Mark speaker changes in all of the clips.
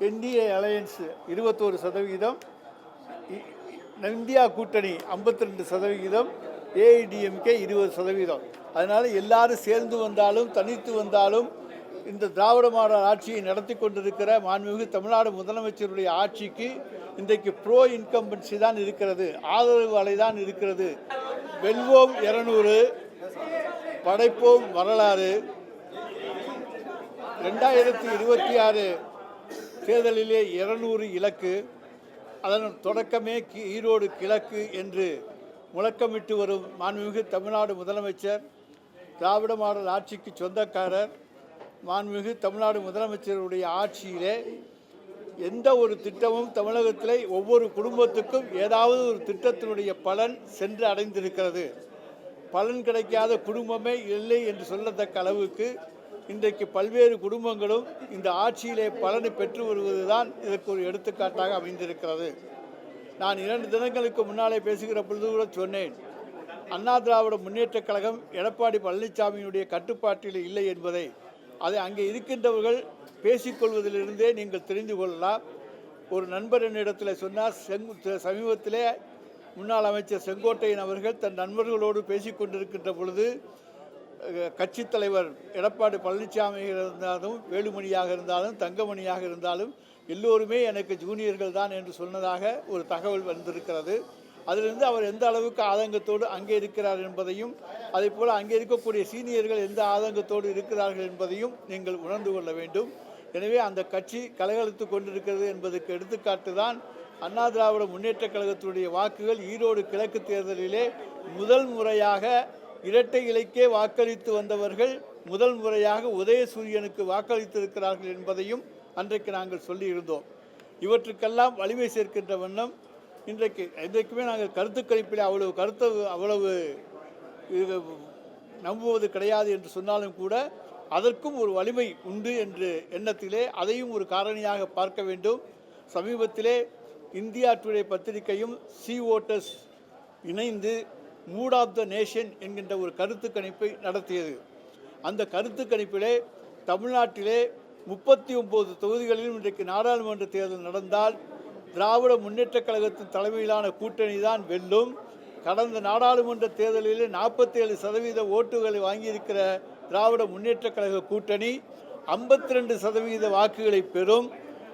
Speaker 1: NDA alliance இருபத்தோரு சதவிகிதம் இ- India கூட்டணி 52% ரெண்டு சதவிகிதம் ஏஐடிஎம்கே இருபது சதவீதம் அதனால் எல்லாரும் சேர்ந்து வந்தாலும் தனித்து வந்தாலும் இந்த திராவிட மாடல் ஆட்சியை நடத்தி கொண்டிருக்கிற மாண்புமிகு தமிழ்நாடு முதலமைச்சருடைய ஆட்சிக்கு இன்றைக்கு ப்ரோ இன்கம்பன்சி தான் இருக்கிறது. ஆதரவு அலை தான் இருக்கிறது. வெல்வோம் இரநூறு படைப்போம் வரலாறு. ரெண்டாயிரத்தி இருபத்தி ஆறு தேர்தலிலே இருநூறு இலக்கு அதன் தொடக்கமே ஈரோடு கிழக்கு என்று முழக்கமிட்டு வரும் மாண்புமிகு தமிழ்நாடு முதலமைச்சர் திராவிட மாடல் ஆட்சிக்கு சொந்தக்காரர் மாண்புமிகு தமிழ்நாடு முதலமைச்சருடைய ஆட்சியிலே எந்த ஒரு திட்டமும் தமிழகத்திலே ஒவ்வொரு குடும்பத்துக்கும் ஏதாவது ஒரு திட்டத்தினுடைய பலன் சென்று அடைந்திருக்கிறது. பலன் கிடைக்காத குடும்பமே இல்லை என்று சொல்லத்தக்க அளவுக்கு இன்றைக்கு பல்வேறு குடும்பங்களும் இந்த ஆட்சியிலே பலனை பெற்று வருவதுதான் இதற்கு ஒரு எடுத்துக்காட்டாக அமைந்திருக்கிறது. நான் இரண்டு தினங்களுக்கு முன்னாலே பேசுகிற பொழுது கூட சொன்னேன் அண்ணா திராவிட முன்னேற்றக் கழகம் எடப்பாடி பழனிசாமியினுடைய கட்டுப்பாட்டில் இல்லை என்பதை. அதை அங்கே இருக்கின்றவர்கள் பேசிக்கொள்வதிலிருந்தே நீங்கள் தெரிந்து கொள்ளலாம். ஒரு நண்பர் என்னிடத்தில் சொன்னார் செங்கு சமீபத்திலே முன்னாள் அமைச்சர் செங்கோட்டையன் அவர்கள் தன் நண்பர்களோடு பேசிக்கொண்டிருக்கின்ற பொழுது கட்சித் தலைவர் எடப்பாடி பழனிசாமி இருந்தாலும் வேலுமணியாக இருந்தாலும் தங்கமணியாக இருந்தாலும் எல்லோருமே எனக்கு ஜூனியர்கள் தான் என்று சொன்னதாக ஒரு தகவல் வந்திருக்கிறது. அதிலிருந்து அவர் எந்த அளவுக்கு ஆதங்கத்தோடு அங்கே இருக்கிறார் என்பதையும் அதே போல் அங்கே இருக்கக்கூடிய சீனியர்கள் எந்த ஆதங்கத்தோடு இருக்கிறார்கள் என்பதையும் நீங்கள் உணர்ந்து கொள்ள வேண்டும். எனவே அந்த கட்சி கலகலத்து கொண்டிருக்கிறது என்பதற்கு எடுத்துக்காட்டு தான் அண்ணா திராவிட முன்னேற்றக் கழகத்தினுடைய வாக்குகள் ஈரோடு கிழக்கு தேர்தலிலே முதல் முறையாக இரட்டை இலைக்கே வாக்களித்து வந்தவர்கள் முதல் முறையாக உதயசூரியனுக்கு வாக்களித்திருக்கிறார்கள் என்பதையும் அன்றைக்கு நாங்கள் சொல்லியிருந்தோம். இவற்றுக்கெல்லாம் வலிமை சேர்க்கின்ற வண்ணம் இன்றைக்கு இன்றைக்குமே நாங்கள் கருத்து கணிப்பில் அவ்வளவு கருத்து அவ்வளவு நம்புவது கிடையாது என்று சொன்னாலும் கூட அதற்கும் ஒரு வலிமை உண்டு என்று எண்ணத்திலே அதையும் ஒரு காரணியாக பார்க்க வேண்டும். சமீபத்திலே இந்தியா டுடே பத்திரிகையும் சி ஓட்டர்ஸ் இணைந்து மூட் ஆஃப் த நேஷன் என்கின்ற ஒரு கருத்து கணிப்பை நடத்தியது. அந்த கருத்து கணிப்பிலே தமிழ்நாட்டிலே முப்பத்தி ஒம்பது தொகுதிகளிலும் இன்றைக்கு நாடாளுமன்ற தேர்தல் நடந்தால் திராவிட முன்னேற்றக் கழகத்தின் தலைமையிலான கூட்டணி தான் வெல்லும். கடந்த நாடாளுமன்ற தேர்தலில் நாற்பத்தேழு சதவீத ஓட்டுகளை வாங்கியிருக்கிற திராவிட முன்னேற்றக் கழக கூட்டணி ஐம்பத்தி ரெண்டு சதவீத வாக்குகளை பெறும்.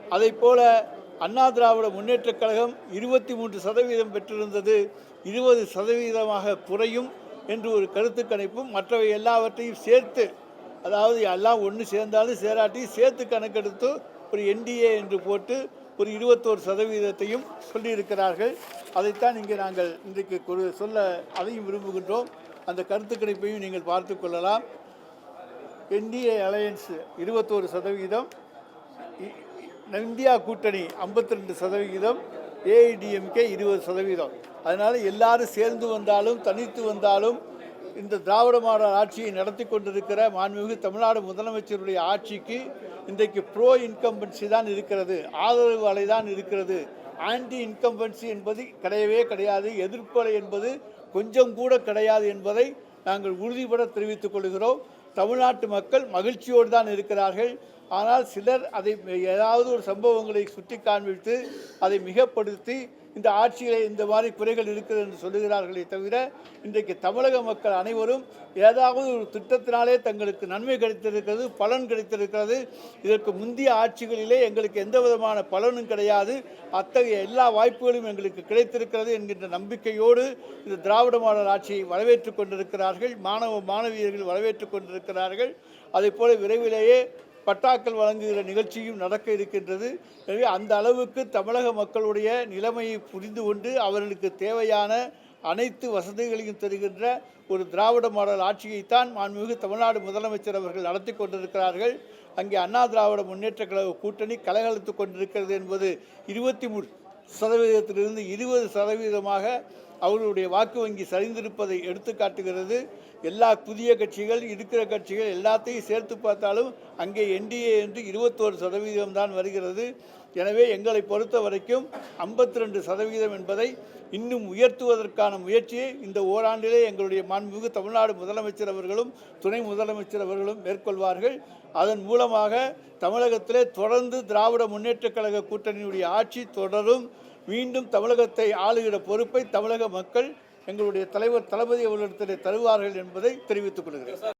Speaker 1: அதைப் போல அண்ணா திராவிட முன்னேற்றக் கழகம் இருபத்தி மூன்று சதவீதம் பெற்றிருந்தது இருபது சதவீதமாக குறையும் என்று ஒரு கருத்து கணிப்பும் மற்றவை எல்லாவற்றையும் சேர்த்து அதாவது எல்லாம் ஒன்று சேர்ந்தாலும் சேராட்டியும் சேர்த்து கணக்கெடுத்து ஒரு என்டிஏ என்று போட்டு ஒரு இருபத்தோரு சதவீதத்தையும் சொல்லியிருக்கிறார்கள். அதைத்தான் இங்கே நாங்கள் இன்றைக்கு ஒரு சொல்ல அதையும் விரும்புகின்றோம். அந்த கருத்து கணிப்பையும் நீங்கள் பார்த்து கொள்ளலாம். என்டிஏ அலையன்ஸ் இருபத்தோரு சதவீதம் இ- இந்தியா கூட்டணி 52% ரெண்டு சதவிகிதம் ஏஐடிஎம்கே இருபது சதவீதம் அதனால் எல்லாரும் சேர்ந்து வந்தாலும் தனித்து வந்தாலும் இந்த திராவிட மாடல் ஆட்சியை நடத்தி கொண்டிருக்கிற மாண்புமிகு தமிழ்நாடு முதலமைச்சருடைய ஆட்சிக்கு இன்றைக்கு ப்ரோ இன்கம்பன்சி தான் இருக்கிறது. ஆதரவு அலை தான் இருக்கிறது. ஆன்டி இன்கம்பன்சி என்பது கிடையவே கிடையாது. எதிர்ப்பு அலை என்பது கொஞ்சம் கூட கிடையாது என்பதை நாங்கள் உறுதிபட தெரிவித்துக் கொள்கிறோம். தமிழ்நாட்டு மக்கள் மகிழ்ச்சியோடு தான் இருக்கிறார்கள். ஆனால் சிலர் அதை ஏதாவது ஒரு சம்பவங்களை சுட்டி காண்பித்து அதை மிகப்படுத்தி இந்த ஆட்சியிலே இந்த மாதிரி குறைகள் இருக்கிறது என்று சொல்லுகிறார்களே தவிர இன்றைக்கு தமிழக மக்கள் அனைவரும் ஏதாவது ஒரு திட்டத்தினாலே தங்களுக்கு நன்மை கிடைத்திருக்கிறது பலன் கிடைத்திருக்கிறது. இதற்கு முந்தைய ஆட்சிகளிலே எங்களுக்கு எந்த விதமான பலனும் கிடையாது. அத்தகைய எல்லா வாய்ப்புகளும் எங்களுக்கு கிடைத்திருக்கிறது என்கின்ற நம்பிக்கையோடு இந்த திராவிட மாடல் ஆட்சியை வரவேற்று கொண்டிருக்கிறார்கள். மாணவ மாணவியர்கள் வரவேற்றுக் கொண்டிருக்கிறார்கள். அதே போல விரைவிலேயே பட்டாக்கள் வழங்குகிற நிகழ்ச்சியும் நடக்க இருக்கின்றது. எனவே அந்த அளவுக்கு தமிழக மக்களுடைய நிலைமையை புரிந்து கொண்டு அவர்களுக்கு தேவையான அனைத்து வசதிகளையும் தருகின்ற ஒரு திராவிட மாடல் ஆட்சியைத்தான் மாண்புமிகு தமிழ்நாடு முதலமைச்சர் அவர்கள் நடத்தி கொண்டிருக்கிறார்கள். அங்கே அண்ணா திராவிட முன்னேற்றக் கழக கூட்டணி கலகலத்து கொண்டிருக்கிறது என்பது இருபத்தி மூணு சதவீதத்திலிருந்து இருபது சதவீதமாக அவர்களுடைய வாக்கு வங்கி சரிந்திருப்பதை எடுத்து காட்டுகிறது எல்லா புதிய கட்சிகள் இருக்கிற கட்சிகள் எல்லாத்தையும் சேர்த்து பார்த்தாலும் அங்கே என்டிஏ என்று இருபத்தோரு சதவீதம் தான் வருகிறது. எனவே எங்களை பொறுத்த வரைக்கும் ஐம்பத்தி ரெண்டு சதவீதம் என்பதை இன்னும் உயர்த்துவதற்கான முயற்சியை இந்த ஓராண்டிலே எங்களுடைய மாண்புமிகு தமிழ்நாடு முதலமைச்சர் அவர்களும் துணை முதலமைச்சர் அவர்களும் மேற்கொள்வார்கள். அதன் மூலமாக தமிழகத்திலே தொடர்ந்து திராவிட முன்னேற்றக் கழக கூட்டணியுடைய ஆட்சி தொடரும். மீண்டும் தமிழகத்தை ஆளுகிற பொறுப்பை தமிழக மக்கள் எங்களுடைய தலைவர் தளபதி அவர்களிடத்தில் தருவார்கள் என்பதை தெரிவித்துக் கொள்கிறேன்.